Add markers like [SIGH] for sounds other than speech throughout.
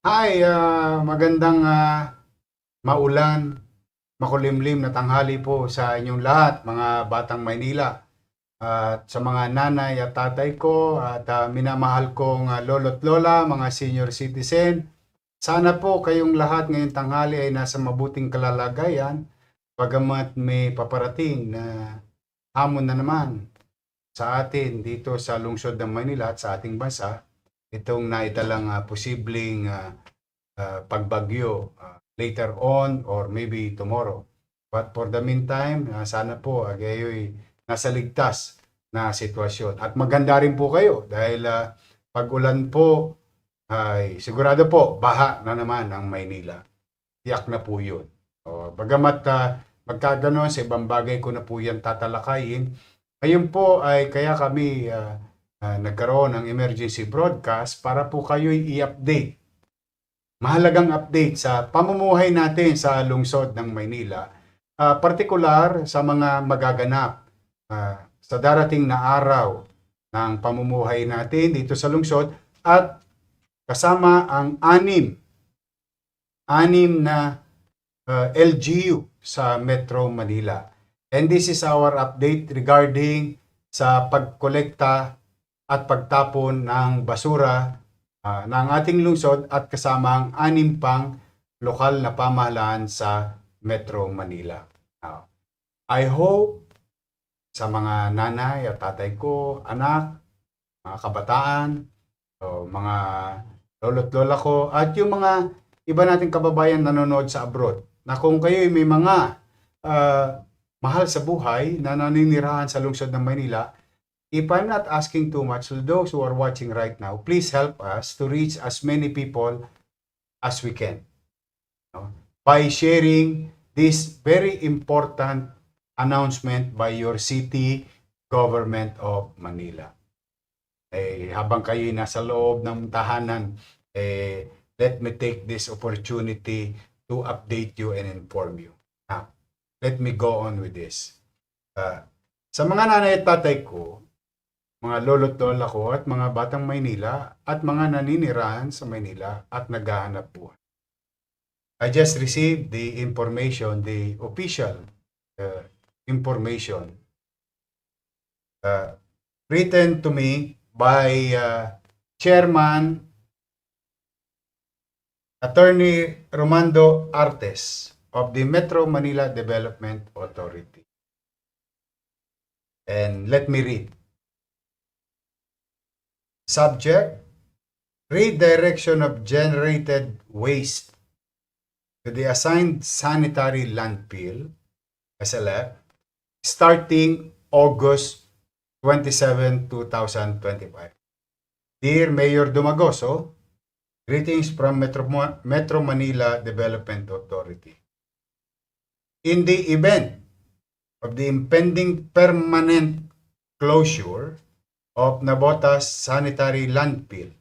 Hi, ah, magandang ah, maulan, makulimlim na tanghali po sa inyong lahat, mga batang Maynila. At sa mga nanay at tatay ko at ah, minamahal kong ah, lolo't lola, mga senior citizen. Sana po kayong lahat ngayong tanghali ay nasa mabuting kalalagayan bagamat may paparating na hamon na naman sa atin dito sa lungsod ng Manila at sa ating bansa itong naitalang ah, posibleng ah, ah, pagbagyo ah, later on or maybe tomorrow. But for the meantime, ah, sana po uh, nasa ligtas na sitwasyon. At maganda rin po kayo dahil ah, pag ulan po ay sigurado po baha na naman ang Maynila. Tiyak na po yun. O, bagamat uh, magkaganon sa ibang bagay ko na po yan tatalakayin, ngayon po ay kaya kami ah, ah, nagkaroon ng emergency broadcast para po kayo'y i-update. Mahalagang update sa pamumuhay natin sa lungsod ng Maynila. Ah, partikular sa mga magaganap ah, sa darating na araw ng pamumuhay natin dito sa lungsod at kasama ang anim anim na ah, LGU sa Metro Manila. And this is our update regarding sa pagkolekta at pagtapon ng basura ah, ng ating lungsod at kasama ang anim pang lokal na pamahalaan sa Metro Manila. Now, I hope sa mga nanay at tatay ko, anak, mga kabataan, o mga lolo't lola ko, at yung mga iba nating kababayan nanonood sa abroad, na kung kayo may mga ah, mahal sa buhay na naninirahan sa lungsod ng Maynila, if I'm not asking too much to those who are watching right now, please help us to reach as many people as we can. no? By sharing this very important announcement by your city government of Manila. Eh, habang kayo nasa loob ng tahanan, eh, let me take this opportunity to update you and inform you. Now, let me go on with this. Uh, sa mga nanay at tatay ko, mga lolo't lola ko at mga batang Maynila at mga naninirahan sa Maynila at naghahanap buhay. I just received the information, the official uh, information uh, written to me by uh, Chairman Attorney Romando Artes of the Metro Manila Development Authority. And let me read. Subject, redirection of generated waste to the assigned sanitary landfill, SLF, starting August 27, 2025. Dear Mayor Dumagoso, greetings from Metro, Metro Manila Development Authority. In the event of the impending permanent closure of Nabotas Sanitary Landfill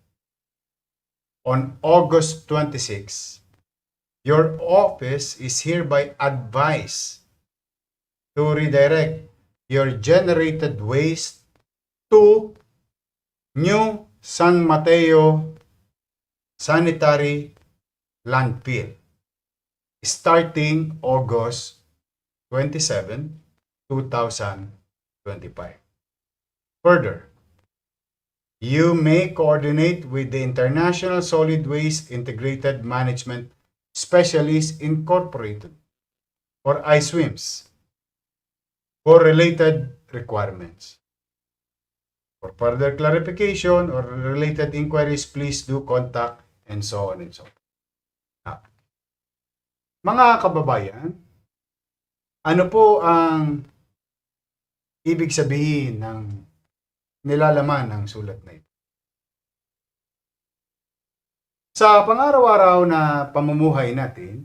on August 26, your office is hereby advised to redirect your generated waste to New San Mateo Sanitary Landfill starting August 27, 2025. Further, you may coordinate with the International Solid Waste Integrated Management Specialists Incorporated or ISWIMS for related requirements. For further clarification or related inquiries, please do contact and so on and so on. Now, mga kababayan, ano po ang ibig sabihin ng nilalaman ng sulat na ito? Sa pangaraw-araw na pamumuhay natin,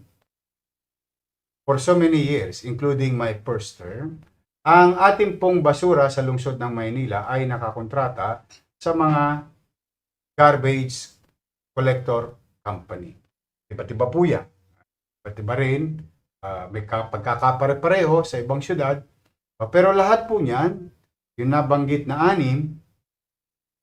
for so many years, including my first term, ang ating pong basura sa lungsod ng Maynila ay nakakontrata sa mga garbage collector company. Iba't iba po yan. Iba't iba rin, ah, may ka- pagkakapare-pareho sa ibang syudad. Pero lahat po niyan, yung nabanggit na anim,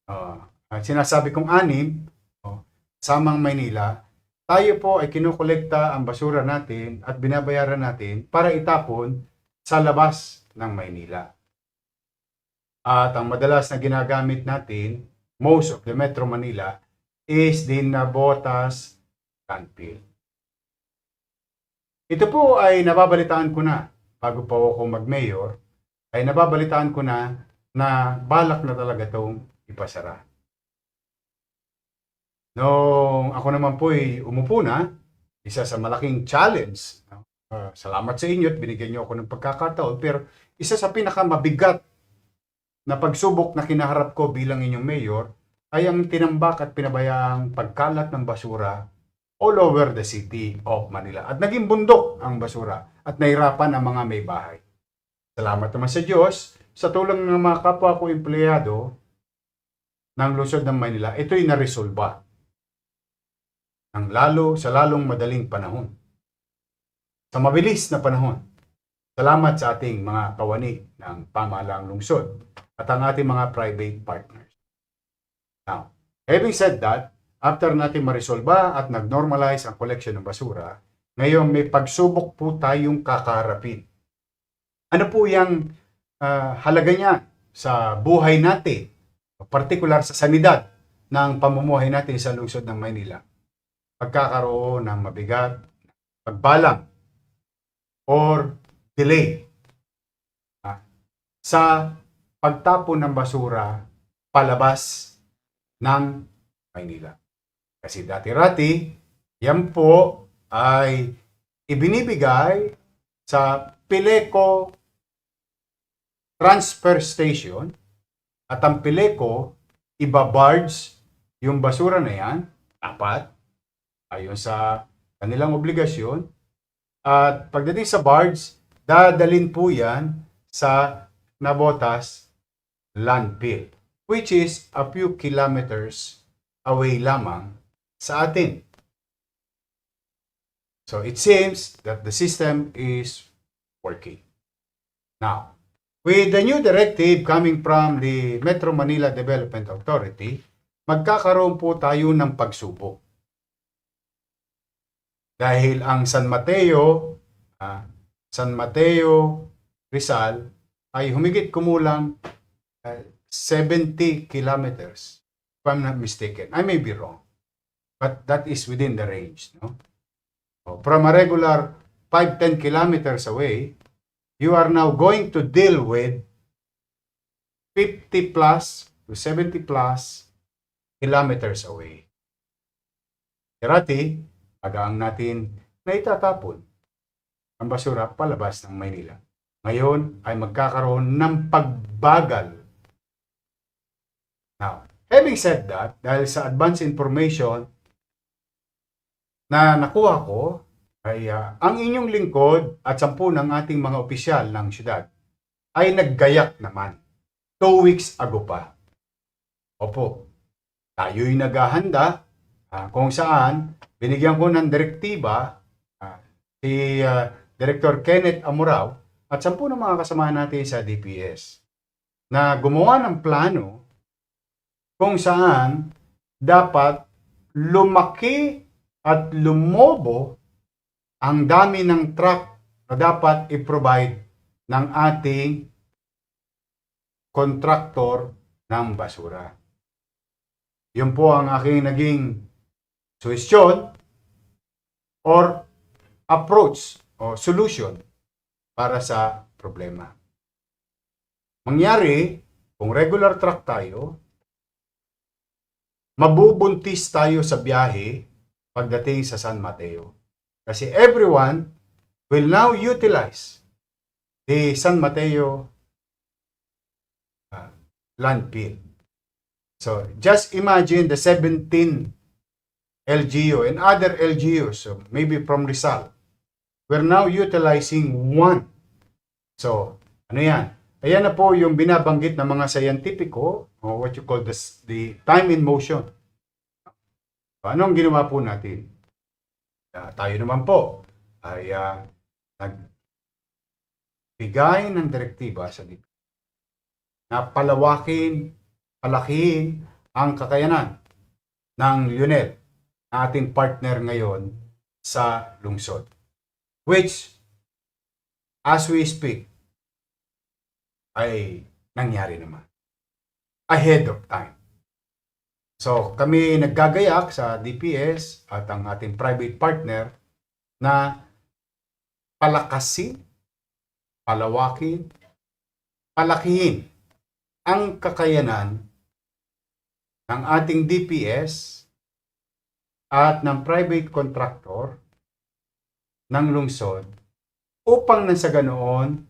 ah, at sinasabi kong anim, oh, samang Maynila, tayo po ay kinukolekta ang basura natin at binabayaran natin para itapon sa labas ng Maynila. At ang madalas na ginagamit natin, most of the Metro Manila, is the Nabotas landfill. Ito po ay nababalitaan ko na bago pa ako mag-mayor, ay nababalitaan ko na na balak na talaga itong ipasara. Nung ako naman po ay umupo na, isa sa malaking challenge. no? Ah, salamat sa inyo at binigyan niyo ako ng pagkakataon. Pero isa sa pinakamabigat na pagsubok na kinaharap ko bilang inyong mayor ay ang tinambak at pinabayaang pagkalat ng basura all over the city of Manila. At naging bundok ang basura at nahirapan ang mga may bahay. Salamat naman sa Diyos, sa tulong ng mga kapwa ko empleyado ng lungsod ng Manila, ito'y naresolba ng lalo sa lalong madaling panahon. Sa mabilis na panahon. Salamat sa ating mga kawani ng pamahalaang lungsod at ang ating mga private partners. Now, having said that, after natin maresolba at nag-normalize ang collection ng basura, ngayon may pagsubok po tayong kakaharapin. Ano po yung ah, halaga niya sa buhay natin, particular sa sanidad ng pamumuhay natin sa lungsod ng Maynila? Pagkakaroon ng mabigat, pagbalang, or delay ah, sa pagtapon ng basura palabas ng Maynila. Kasi dati-rati, yan po ay ibinibigay sa Pileco Transfer Station at ang Pileco ibabarge yung basura na yan, dapat, ayon sa kanilang obligasyon. At pagdating sa barge, dadalin po yan sa Nabotas landfill, which is a few kilometers away lamang sa atin. So it seems that the system is working. Now, with the new directive coming from the Metro Manila Development Authority, magkakaroon po tayo ng pagsubok. Dahil ang San Mateo, ah, San Mateo, Rizal, ay humigit kumulang ah, 70 kilometers, if I'm not mistaken. I may be wrong. But that is within the range. No? So, from a regular 5-10 kilometers away, you are now going to deal with 50 plus to 70 plus kilometers away. Dati, agaang natin na itatapon ang basura palabas ng Maynila. Ngayon ay magkakaroon ng pagbagal. Now, having said that, dahil sa advance information na nakuha ko, ay ah, ang inyong lingkod at sampu ng ating mga opisyal ng syudad ay naggayak naman. Two weeks ago pa. Opo, tayo'y naghahanda ah, kung saan binigyan ko ng direktiba ah, si ah, Director Kenneth Amurao at sampu ng mga kasamahan natin sa DPS na gumawa ng plano kung saan dapat lumaki at lumobo ang dami ng truck na dapat i-provide ng ating kontraktor ng basura. Yun po ang aking naging suwestyon or approach o solution para sa problema. Mangyari, kung regular truck tayo, mabubuntis tayo sa biyahe pagdating sa San Mateo. Kasi everyone will now utilize the San Mateo uh, landfill. So, just imagine the 17 LGU and other LGUs, so maybe from Rizal, we're now utilizing one. So, ano yan? Ayan na po yung binabanggit ng mga scientifico, o what you call this, the time in motion. So, anong ginawa po natin? Ah, tayo naman po ay uh, nagbigay ng direktiba sa DP na palawakin, palakihin ang kakayanan ng UNED na ating partner ngayon sa lungsod. Which, as we speak, ay nangyari naman. Ahead of time. So, kami naggagayak sa DPS at ang ating private partner na palakasin, palawakin, palakihin ang kakayanan ng ating DPS at ng private contractor ng lungsod upang nang sa ganoon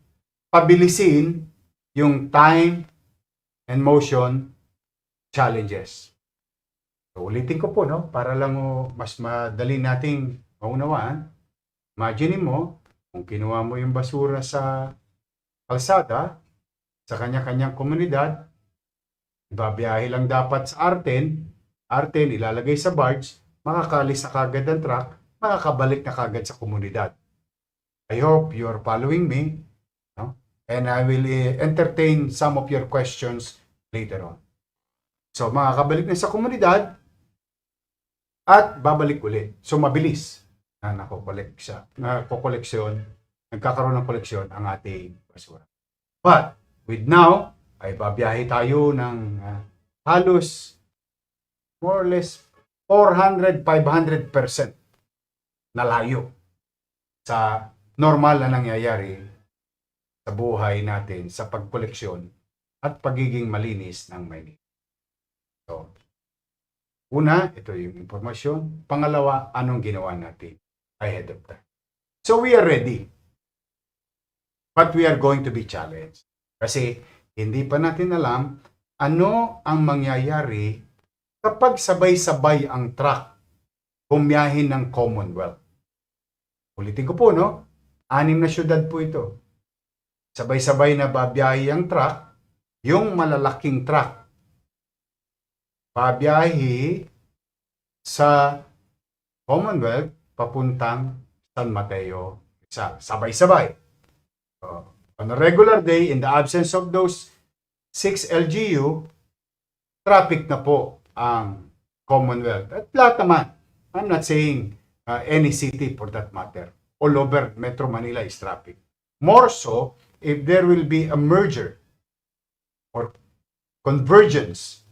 pabilisin yung time and motion challenges. So, ulitin ko po, no? Para lang oh, mas madali nating maunawaan. Imagine mo, kung kinuha mo yung basura sa kalsada, sa kanya-kanyang komunidad, ibabiyahe lang dapat sa Arten, Arten ilalagay sa barge, makakalis na kagad ang truck, makakabalik na kagad sa komunidad. I hope you're following me, no? and I will eh, entertain some of your questions later on. So, makakabalik na sa komunidad at babalik ulit. So, mabilis na nakokolek siya, nakokoleksyon, nagkakaroon ng koleksyon ang ating basura. But, with now, ay babiyahe tayo ng ah, halos more or less 400-500% na layo sa normal na nangyayari sa buhay natin sa pagkoleksyon at pagiging malinis ng Maynila. Una, ito yung impormasyon. Pangalawa, anong ginawa natin ahead of time. So, we are ready. But we are going to be challenged. Kasi hindi pa natin alam ano ang mangyayari kapag sabay-sabay ang truck bumiyahin ng Commonwealth. Ulitin ko po, no? Anim na syudad po ito. Sabay-sabay na babiyahe ang truck, yung malalaking truck. Babiyahe sa Commonwealth papuntang San Mateo. Isa, sabay-sabay. Uh, on a regular day, in the absence of those 6 LGU, traffic na po ang Commonwealth. At lahat naman, I'm not saying uh, any city for that matter. All over Metro Manila is traffic. More so, if there will be a merger or convergence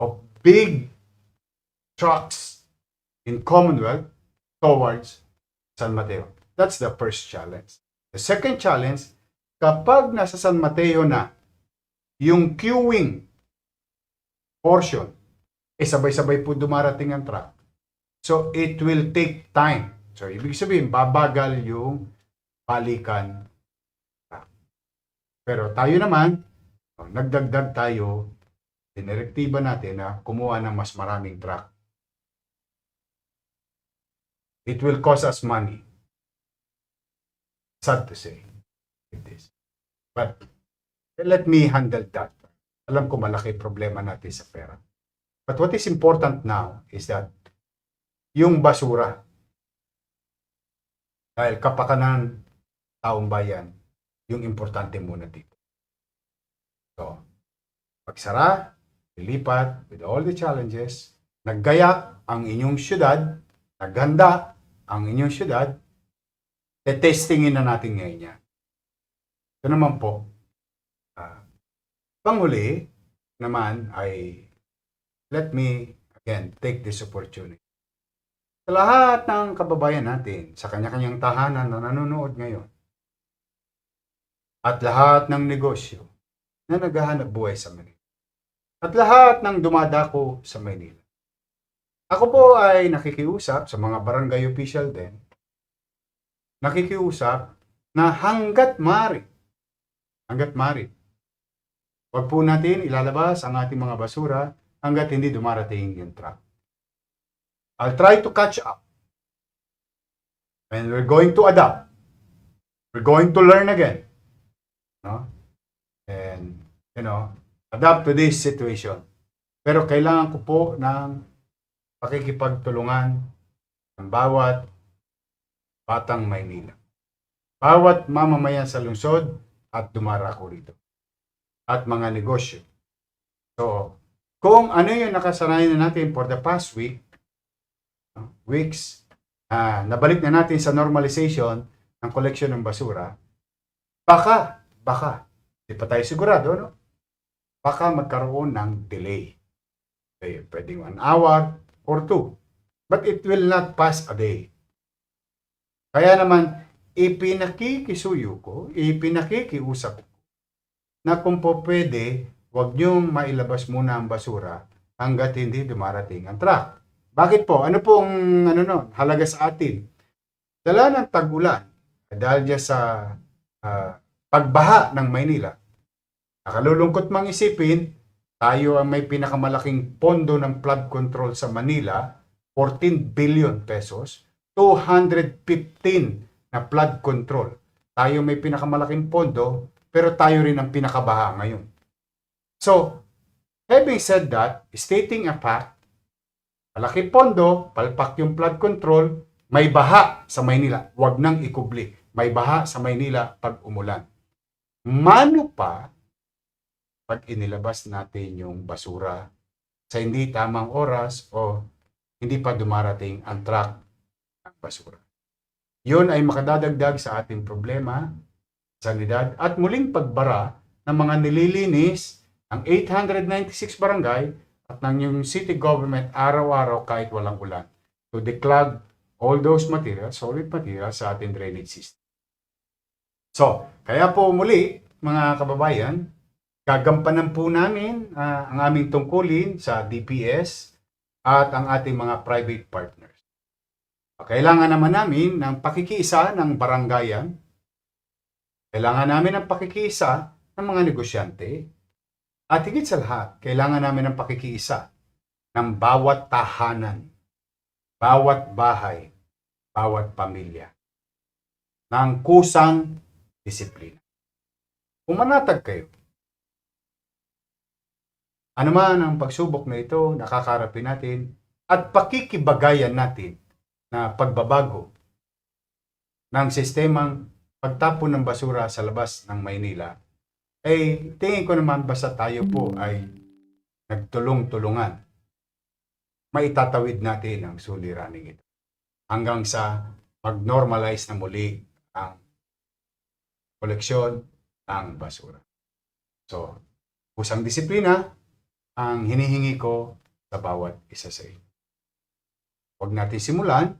of big trucks in Commonwealth towards San Mateo. That's the first challenge. The second challenge, kapag nasa San Mateo na yung queuing portion, eh sabay-sabay po dumarating ang truck. So, it will take time. So, ibig sabihin, babagal yung balikan. Pero tayo naman, oh, nagdagdag tayo, dinirektiba natin na kumuha ng mas maraming truck. It will cost us money. Sad to say it is. But let me handle that. Alam ko malaki problema natin sa pera. But what is important now is that yung basura, dahil kapakanan taong bayan, yung importante muna dito. So, pagsara, ilipat with all the challenges, naggaya ang inyong syudad, naghanda ang inyong syudad, testingin na natin ngayon yan. Ito naman po, ah, panghuli naman ay let me again take this opportunity. Sa lahat ng kababayan natin sa kanya-kanyang tahanan na nanonood ngayon at lahat ng negosyo na naghahanap buhay sa Manila at lahat ng dumadako sa Manila. Ako po ay nakikiusap sa mga barangay official din, nakikiusap na hanggat mari, hanggat mari, wag po natin ilalabas ang ating mga basura hanggat hindi dumarating yung truck. I'll try to catch up. And we're going to adapt. We're going to learn again. No? And, you know, adapt to this situation. Pero kailangan ko po ng pakikipagtulungan ng bawat batang Maynila. Bawat mamamayan sa lungsod at dumarako rito. At mga negosyo. So, kung ano yung nakasanayan na natin for the past week, weeks, ah, nabalik na natin sa normalization ng collection ng basura, baka, baka, di pa tayo sigurado, no? Baka magkaroon ng delay. Okay, pwedeng one hour or two. But it will not pass a day. Kaya naman, ipinakikisuyo ko, ipinakikiusap ko, na kung po pwede, huwag niyong mailabas muna ang basura hanggat hindi dumarating ang truck. Bakit po? Ano po ang ano no, halaga sa atin? Dala ng tag-ulan dahil sa ah, pagbaha ng Maynila. Nakalulungkot mang isipin, tayo ang may pinakamalaking pondo ng flood control sa Manila, 14 billion pesos, 215 na flood control. Tayo may pinakamalaking pondo, pero tayo rin ang pinakabaha ngayon. So, having said that, stating a fact, malaki pondo, palpak yung flood control, may baha sa Maynila. Huwag nang ikubli. May baha sa Maynila pag umulan. Mano pa pag inilabas natin yung basura sa hindi tamang oras o hindi pa dumarating ang truck ng basura. Yun ay makadadagdag sa ating problema, sanidad, at muling pagbara ng mga nililinis ang 896 barangay at ng yung city government araw-araw kahit walang ulan to declog all those materials, solid materials sa ating drainage system. So, kaya po muli, mga kababayan, gagampanan po namin ah, ang aming tungkulin sa DPS at ang ating mga private partners. Kailangan naman namin ng pakikiisa ng barangayan. Kailangan namin ng pakikiisa ng mga negosyante. At higit sa lahat, kailangan namin ng pakikiisa ng bawat tahanan, bawat bahay, bawat pamilya ng kusang disiplina. Kung manatag kayo, ano man ang pagsubok na ito, nakakarapin natin at pakikibagayan natin na pagbabago ng sistemang pagtapon ng basura sa labas ng Maynila, ay tingin ko naman basta tayo po ay nagtulong-tulungan, maitatawid natin ang suliraning ito hanggang sa mag-normalize na muli ang koleksyon ng basura. So, kusang disiplina ang hinihingi ko sa bawat isa sa inyo. Huwag natin simulan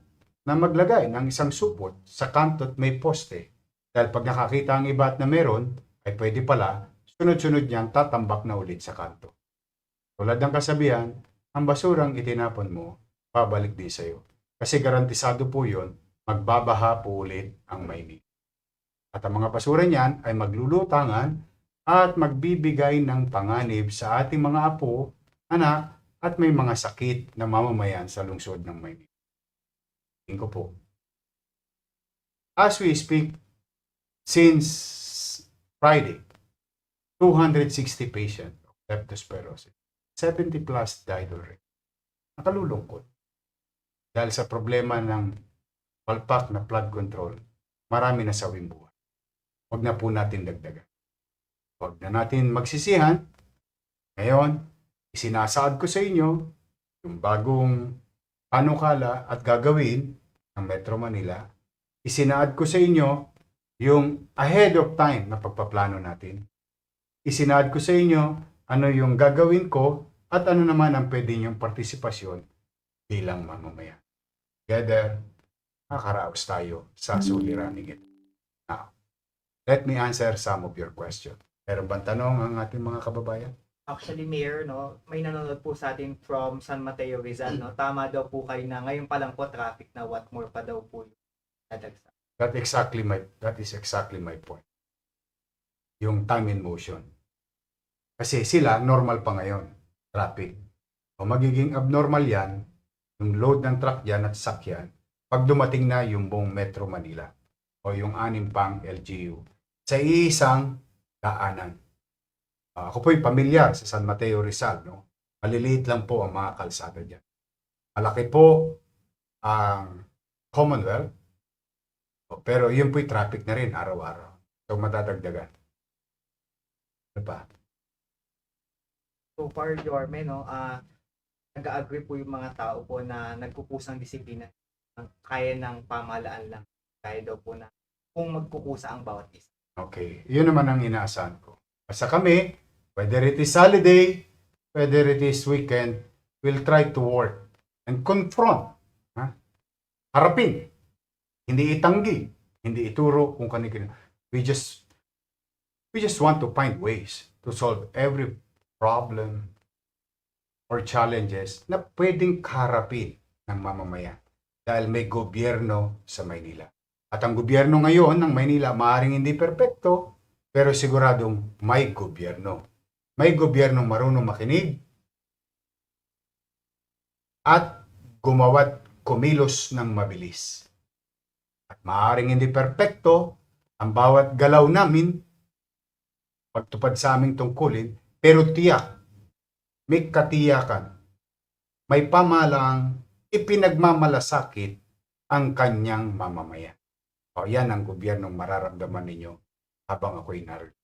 na maglagay ng isang supot sa kanto at may poste. Dahil pag nakakita ang iba at na meron, ay pwede pala, sunod-sunod niyang tatambak na ulit sa kanto. Tulad ng kasabihan, ang basurang itinapon mo, babalik din sa iyo. Kasi garantisado po yun, magbabaha po ulit ang Maynila. At ang mga basura niyan ay maglulutangan at magbibigay ng panganib sa ating mga apo, anak, at may mga sakit na mamamayan sa lungsod ng Maynila. Tingin ko po. As we speak, since Friday, 260 patients of leptospirosis, 70 plus died already. Nakalulungkot. Dahil sa problema ng palpak na flood control, marami na sawing buhay. Huwag na po natin dagdagan. Huwag na natin magsisihan. Ngayon, isinasaad ko sa inyo yung bagong panukala at gagawin ng Metro Manila. Isinaad ko sa inyo yung ahead of time na pagpaplano natin. Isinaad ko sa inyo ano yung gagawin ko at ano naman ang pwede niyong partisipasyon bilang mamamayan. Together, makakaraos tayo sa suliraning ito. Now, let me answer some of your questions. Meron bang tanong ang ating mga kababayan? Actually, Mayor, no, may nanonood po sa atin from San Mateo Rizal, no? Tama daw po kayo na ngayon pa lang po traffic na what more pa daw po yung dadagsa. That exactly my that is exactly my point. Yung time in motion. Kasi sila normal pa ngayon, traffic. O magiging abnormal 'yan, yung load ng truck diyan at sakyan pag dumating na yung buong Metro Manila o yung anim pang LGU sa isang daanan. Ah, ako po'y pamilyar sa San Mateo Rizal, no? Maliliit lang po ang mga kalsada diyan. Malaki po ang Commonwealth, Pero yun po'y traffic na rin araw-araw. So madadagdagan. Ano pa? So far, Yorme, no, ah, nag-agree po yung mga tao po na nagkukusang disiplina kaya ng pamahalaan lang. Kaya daw po na kung magkukusa ang bawat isa. Okay, yun naman ang inaasahan ko. Basta kami, whether it is holiday, whether it is weekend, we'll try to work and confront. Ha? Harapin. Hindi itanggi. Hindi ituro kung kanino. We just, we just want to find ways to solve every problem or challenges na pwedeng kaharapin ng mamamayan dahil may gobyerno sa Maynila. At ang gobyerno ngayon ng Maynila maaaring hindi perpekto, pero siguradong may gobyerno. May gobyerno marunong makinig at gumawa't kumilos ng mabilis. At maaaring hindi perpekto ang bawat galaw namin pagtupad sa aming tungkulin, pero tiyak, may katiyakan, may pamalang ipinagmamalasakit ang kanyang mamamayan. O yan ang gobyernong mararamdaman ninyo habang ako'y narito.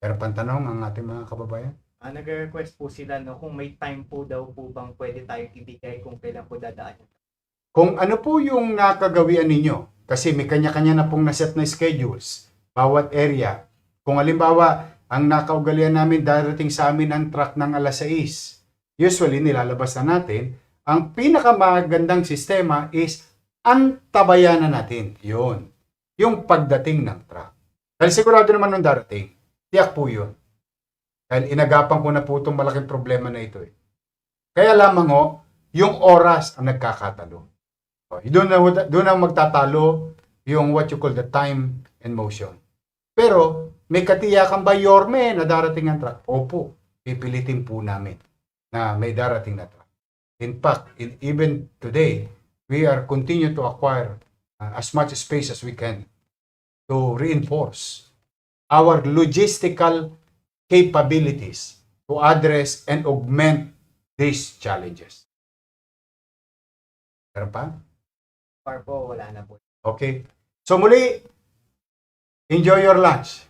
Pero pantanong ang ating mga kababayan? Ah, nag-request po sila no kung may time po daw po bang pwede tayong ibigay kung kailan po dadaan. Kung ano po yung nakagawian ninyo, kasi may kanya-kanya na pong naset na schedules, bawat area. Kung halimbawa, ang nakaugalian namin darating sa amin ang truck ng alas 6, usually nilalabas na natin, ang pinakamagandang sistema is antabayan na natin. Yun. Yung pagdating ng truck. Dahil sigurado naman nung darating, tiyak po yun. Dahil inagapan ko na po itong malaking problema na ito. Eh. Kaya lamang ho, yung oras ang nagkakatalo. O, Doon na, doon na magtatalo yung what you call the time and motion. Pero, may katiyakan ba Yorme na darating ang truck? Opo, pipilitin po namin na may darating na truck. In fact, in, even today, we are continue to acquire uh, as much space as we can to reinforce our logistical capabilities to address and augment these challenges. Meron pa? Po, wala na po. Okay. So muli, enjoy your lunch.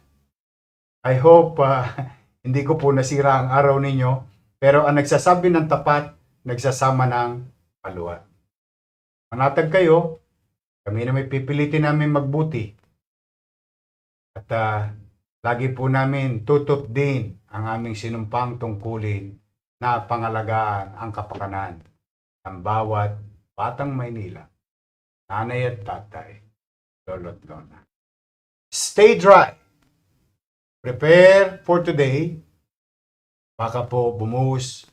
I hope uh, [LAUGHS] hindi ko po nasira ang araw ninyo, pero ang nagsasabi ng tapat, nagsasama ng paluwa. Manatag kayo, kami na may pipilitin namin magbuti. At uh, lagi po namin tutup din ang aming sinumpang tungkulin na pangalagaan ang kapakanan ng bawat batang Maynila nanay at tatay, lolo at lola. Stay dry. Prepare for today. Baka po bumuhos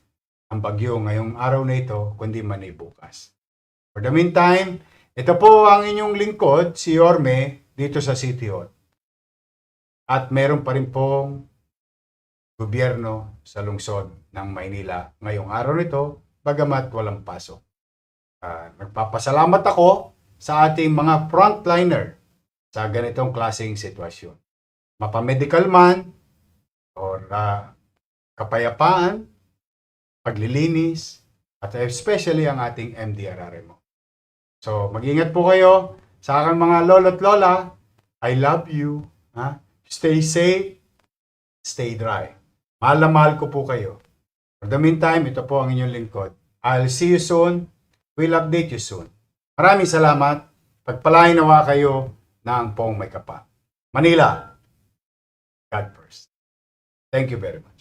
ang bagyo ngayong araw na ito, kundi man ay bukas. For the meantime, ito po ang inyong lingkod, si Yorme, dito sa City Hall. At meron pa rin pong gobyerno sa lungsod ng Maynila ngayong araw nito, bagamat walang pasok. Ah, nagpapasalamat ako sa ating mga frontliner sa ganitong klaseng sitwasyon. Mapamedical man or ah, kapayapaan, paglilinis, at especially ang ating MDRRMO. So, mag-ingat po kayo sa aking mga lolo't lola. I love you. Ha? Stay safe. Stay dry. Mahal na mahal ko po kayo. For the meantime, ito po ang inyong lingkod. I'll see you soon. We'll update you soon. Maraming salamat. Pagpalain nawa kayo ng pong may kapa. Manila, God first. Thank you very much.